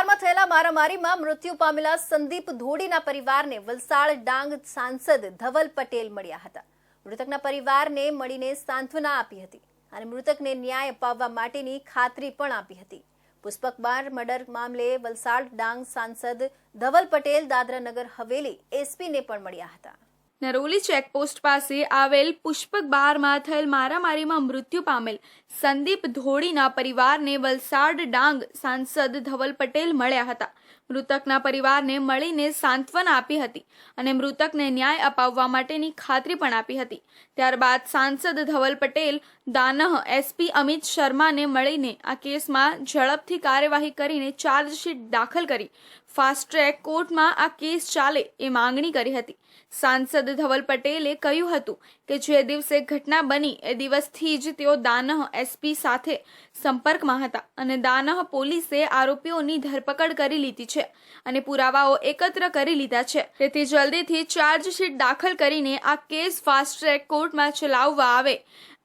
પરિવારમાં થયેલા મારામારીમાં મૃત્યુ પામેલા સંદીપ ધોડીના પરિવારને વલસાડ ડાંગ સાંસદ ધવલ પટેલ મળ્યા હતા. મૃતકના પરિવારને મળીને સાંત્વના આપી હતી અને મૃતકને ન્યાય અપાવવા માટેની ખાતરી પણ આપી હતી. પુષ્પકબાર મર્ડર મામલે વલસાડ ડાંગ સાંસદ ધવલ પટેલ દાદરાનગર હવેલી એસપીને પણ મળ્યા હતા. નરોલી ચેકપોસ્ટ પાસે આવેલ પુષ્પક બારમાં થયેલ મારામારીમાં મૃત્યુ પામેલ. સંદીપ ધોળીના પરિવારને વલસાડ ડાંગ સાંસદ ધવલ પટેલ મળ્યા હતા. મૃતકના પરિવારને મળીને સાંત્વના આપી હતી અને મૃતકને ન્યાય અપાવવા માટેની ખાતરી પણ આપી હતી. ત્યારબાદ સાંસદ ધવલ પટેલ, દાનહ એસપી અમિત શર્માને મળીને આ કેસમાં ઝડપથી કાર્યવાહી કરીને ચાર્જશીટ દાખલ કરી. ફાસ્ટ ટ્રેક કોર્ટમાં આ કેસ ચાલે એ માંગણી કરી હતી. સાંસદ ધવલ પટેલે કહ્યું હતું કે જે દિવસે ઘટના બની એ દિવસથી જ તેઓ દાનહ એસપી સાથે સંપર્કમાં હતા અને દાનહ પોલીસે આરોપીઓની ધરપકડ કરી લીધી છે અને પુરાવાઓ એકત્ર કરી લીધા છે. તેથી જલ્દીથી ચાર્જશીટ દાખલ કરીને આ કેસ ફાસ્ટ ટ્રેક કોર્ટમાં ચલાવવા આવે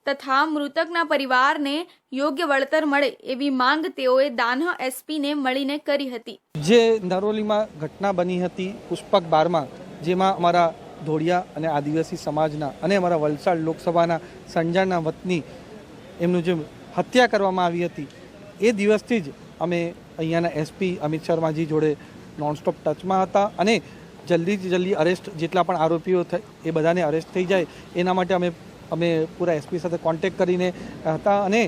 તથા મૃતકના પરિવારને યોગ્ય વળતર મળે એવી માંગ તેઓએ દાનહ એસપીને મળીને કરી હતી. જે નરોલીમાં ઘટના બની હતી પુષ્પક બારમાં, જેમાં અમારા ધોળિયા અને આદિવાસી સમાજના અને અમારા વલસાડ લોકસભાના સંજાના વતની એમનું જે હત્યા કરવામાં આવી હતી, એ દિવસથી જ અમે અહીંયાના એસપી અમિત શર્માજી જોડે નોનસ્ટોપ ટચમાં હતા અને જલ્દીથી જલ્દી અરેસ્ટ જેટલા પણ આરોપીઓ એ બધાને અરેસ્ટ થઈ જાય, એના માટે અમે અમે પૂરા એસપી સાથે કોન્ટેક્ટ કરીને હતા અને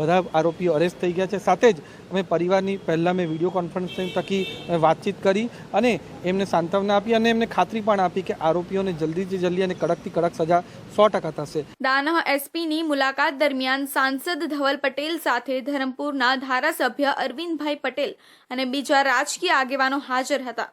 બધા આરોપીઓ અરેસ્ટ થઈ ગયા છે. સાથે જ અમે પરિવારની પહેલાં મેં વીડિયો કોન્ફરન્સિંગ થકી વાતચીત કરી અને એમને સાંત્વના આપી અને એમને ખાતરી પણ આપી કે આરોપીઓને જલ્દીથી જલ્દી અને કડકથી કડક સજા સો ટકા થશે. દાનહ એસપીની મુલાકાત દરમિયાન સાંસદ ધવલ પટેલ સાથે ધરમપુરના ધારાસભ્ય અરવિંદભાઈ પટેલ અને બીજા રાજકીય આગેવાનો હાજર હતા.